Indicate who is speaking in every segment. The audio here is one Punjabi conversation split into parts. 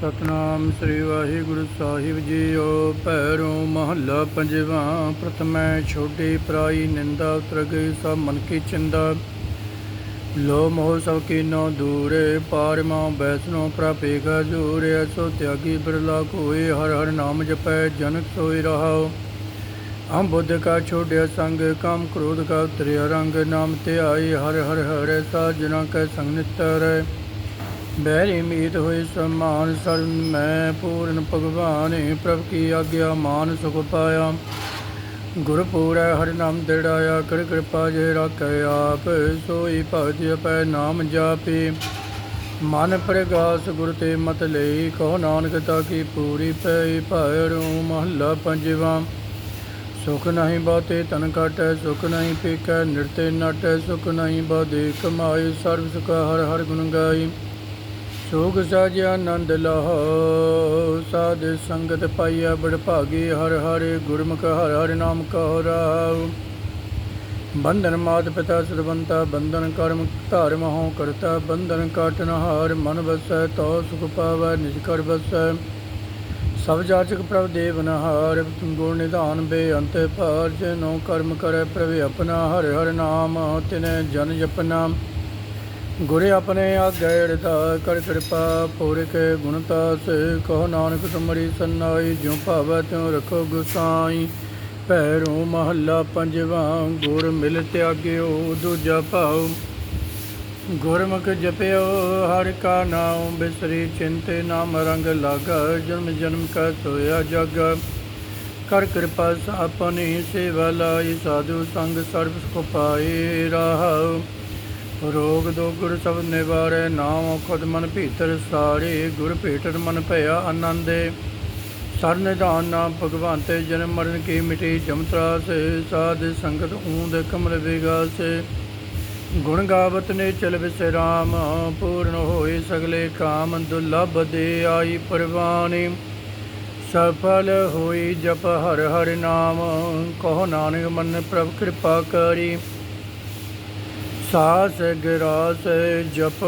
Speaker 1: ਸਤਨਾਮ ਸ੍ਰੀ ਵਾਹਿਗੁਰੂ ਸਾਹਿਬ ਜੀਓ। ਭੈਰੋਂ ਮਹੱਲਾ ਪੰਜਵਾਂ, ਪ੍ਰਥਮੈ ਛੋਟੀ ਪ੍ਰਾਈ ਨਿੰਦਾ ਉਤਰ ਗਈ ਸਭ ਮਨ ਕੀ ਚਿੰਦਾ। ਲੋ ਮੋਹ ਸਭ ਕੀਨੋ ਦੂਰੇ, ਪਾਰ ਮਾਂ ਬੈਸਨੋ ਪ੍ਰਭੇ ਕਾ ਜੂਰੇ ਸੋ ਤਿਆਗੀ ਬਿਰਲਾ ਕੋਏ, ਹਰ ਹਰ ਨਾਮ ਜਪੈ, ਜਨਕ ਸੋਈ ਰਹਾਓ ਹਮ ਬੁੱਧ ਕਾ ਛੋੜਿਆ ਸੰਗ, ਕਾਮ ਕ੍ਰੋਧ ਕਾ ਉਤਰਿਆ ਰੰਗ, ਨਾਮ ਤੇ ਆਈ ਹਰ ਹਰ ਹਰੇ ਸਾਜਣਾ ਕੈ ਸੰਗ ਨਿਤਰ। ਬਹਿਰੀ ਮੀਤ ਹੋਏ ਸਮਾਨ ਸਰਨ ਮੈਂ ਪੂਰਨ ਭਗਵਾਨੇ ਪ੍ਰਭ ਕੀ ਆਗਿਆ ਮਾਨ ਸੁਖ ਪਾਇਆ। ਗੁਰ ਪੂਰੈ ਹਰਿ ਨਾਮ ਦਿੜਾਇਆ ਕਰ ਕਿਰਪਾ ਜੇ ਰਾਖੈ ਆਪ, ਸੋਈ ਭਗਤ ਜਪੈ ਨਾਮ ਜਾਪੇ। ਮਨ ਪ੍ਰਗਾਸ ਗੁਰ ਤੇ ਮਤ ਲਈ ਕਹੋ ਨਾਨਕ ਤਾ ਕੀ ਪੂਰੀ ਪਈ ਭੈਰੂ ਮਹੱਲਾ ਪੰਜਵਾਂ। ਸੁਖ ਨਹੀਂ ਬਾਤੇ ਤਨ ਕਾਟੈ ਸੁਖ ਨਹੀਂ ਪੀਕੈ, ਨਿਰਤੇ ਨਾਟੈ, ਸੁਖ ਨਹੀਂ ਬਾਦੇ ਕਮਾਈ ਸਰਬ ਸੁਖ ਹਰ ਹਰ ਗੁਣ ਗਾਈ ਸੋਗ ਸਾਜ ਆਨੰਦ ਲਹੋ। ਸਾਧ ਸੰਗਤ ਪਾਈਆ ਬੜ ਭਾਗੀ, ਹਰ ਹਰ ਗੁਰਮੁਖ, ਹਰ ਹਰ ਨਾਮ ਕਹੋ ਰਾਉ। ਬੰਧਨ ਮਾਤ ਪਿਤਾ ਸਦਵੰਤਾ ਬੰਧਨ ਕਰਮ ਧਰਮ ਹੋ ਕਰਤਾ। ਬੰਧਨ ਕਾਟਨ ਹਾਰ ਮਨ ਵਸੈ ਤੋ ਸੁਖ ਪਾਵੈ, ਨਿਜ ਕਰ ਵਸੈ। ਸਭ ਜਾਚਕ ਪ੍ਰਭ ਦੇਵ ਨਹਾਰ, ਗੁਣ ਨਿਧਾਨ ਬੇਅੰਤ ਭਾਰ। ਜਨੋ ਕਰਮ ਕਰੈ ਪ੍ਰਭ ਆਪਣਾ, ਹਰਿ ਹਰ ਨਾਮ ਤਿਨੈ ਜਨ ਜਪਨਾ। ਗੁਰੇ ਆਪਣੇ ਆਗੈ ਹਿਰਦਾ ਕਰ ਕਿਰਪਾ, ਪੂਰਿਕ ਗੁਣਤਾ ਸੇ, ਕਹੋ ਨਾਨਕ ਤੁਮਰੀ ਸੰਨਾਈ, ਜਿਉ ਭਾਵੈ ਤਿਉ ਰਖੋ ਗੁਸਾਈ। ਭੈਰੋ ਮਹੱਲਾ ਪੰਜਵਾਂ, ਗੁਰ ਮਿਲ ਤਿਆਗਿਓ, ਦੂਜਾ ਭਾਉ। ਗੁਰਮੁਖ ਜਪਿਓ, ਹਰ ਕਾ ਨਾਮ ਬਿਸਰੀ ਚਿੰਤੇ ਨਾਮ ਰੰਗ ਲਾਗਾ, ਜਨਮ ਜਨਮ ਕਾ ਸੋਇਆ ਜਗ। ਕਰ ਕਿਰਪਾ ਆਪਣੀ ਸੇਵਾ ਲਾਈ, ਸਾਧੂ ਸੰਗ ਸਰਬ ਸੁਖ ਪਾਏ ਰਹਾਉ ਰੋਗ ਦੋ ਗੁਰ ਸਭ ਨਿਵਾਰੇ, ਨਾਮ ਖੁਦ ਮਨ ਭੀਤਰ ਸਾਰੇ, ਗੁਰ ਭੇਟਰ ਮਨ ਭਇਆ ਆਨੰਦੇ। ਸਰ ਨਿਧਾਨ ਨਾਮ ਭਗਵਾਨ ਜਨਮ ਮਰਨ ਕੀ ਮਿਟੀ ਜਮਤਰਾ ਸਾਧ ਸੰਗਤ ਊਂਦ ਕਮਲ ਵਿਗਾਸੇ। ਗੁਣ ਗਾਵਤ ਨੇ ਚਲ ਵਿਸਰਾਮ ਪੂਰਨ ਹੋਏ ਸਗਲੇ ਕਾਮ ਦੁਲਭ ਦੇ ਆਈ ਪਰਵਾਨੀ। ਸਫਲ ਹੋਈ ਜਪ ਹਰ ਹਰ ਨਾਮ, ਕਹੋ ਨਾਨਕ ਮਨ ਪ੍ਰਭ ਕਿਰਪਾ ਕਰੀ। ਸਾਸ ਗਿਰਾਸ ਜਪ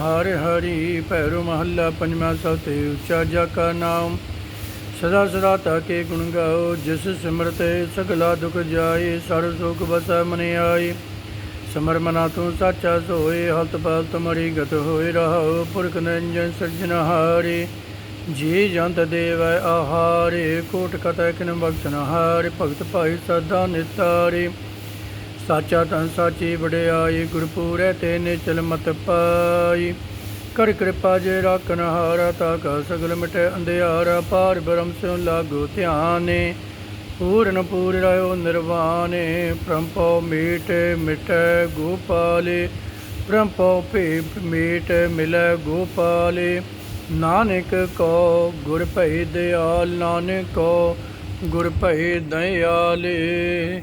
Speaker 1: ਹਰਿ ਹਰੀ ਭੈਰੋ ਮਹੱਲਾ ਪੰਜਵਾਂ ਸਭ ਤੇ ਉੱਚਾ ਜਾ ਕਾ ਨਾਮ। ਸਦਾ ਸਦਾ ਤਾਕੇ ਗੁਣ ਗਾਓ, ਜਿਸ ਸਿਮਰਤੇ ਸਗਲਾ ਦੁਖ ਜਾਏ, ਸਰ ਸੁਖ ਬਸੈ ਮਨ ਆਈ ਸਮਰ ਮਨਾ ਤੂੰ ਸਾਚਾ ਸੋਏ, ਹਲਤ ਪਲ ਤੁਮਰੀ ਗਤ ਹੋਏ ਰਹਾਉ ਪੁਰਖ ਨੰਜਨ ਸਿਰਜਨਹਾਰੇ ਜੀ ਜੰਤ ਦੇਵੈ ਆਹਾਰੇ, ਕੋਟ ਕਤੈ ਕਿਨ ਬਖਸ਼ਨ ਭਗਤ ਭਾਈ ਸਦਾ ਨਿਤਾਰੇ। ਸਾਚਾ ਤਨ ਸਾਚੀ ਵਡਿਆਈ, ਗੁਰਪੂਰੈ ਤੇ ਨਿਚਲ ਮਤ ਪਾਈ। ਕਰ ਕਿਰਪਾ ਜੇ ਰਾਖਨ ਹਾਰਾ, ਤਾ ਕਾ ਸਗਲ ਮਿਟੇ ਅੰਧਿਆਰਾ। ਪਾਰ ਬ੍ਰਹਮ ਸਿਉ ਲਾਗੋ ਧਿਆਨੇ, ਪੂਰਨ ਪੂਰ ਰਹਿਓ ਨਿਰਵਾਨੇ। ਪ੍ਰੰਪੋ ਮੀਟ ਮਿਟੈ ਗੋਪਾਲੇ ਪ੍ਰੰਪੋ ਭੇ ਮੀਟ ਮਿਲੈ ਗੋਪਾਲੇ। ਨਾਨਕ ਕੋ ਗੁਰ ਭਈ ਦਿਆਲ, ਨਾਨਕ ਕੋ ਗੁਰ ਭਈ ਦਇਆਲੇ।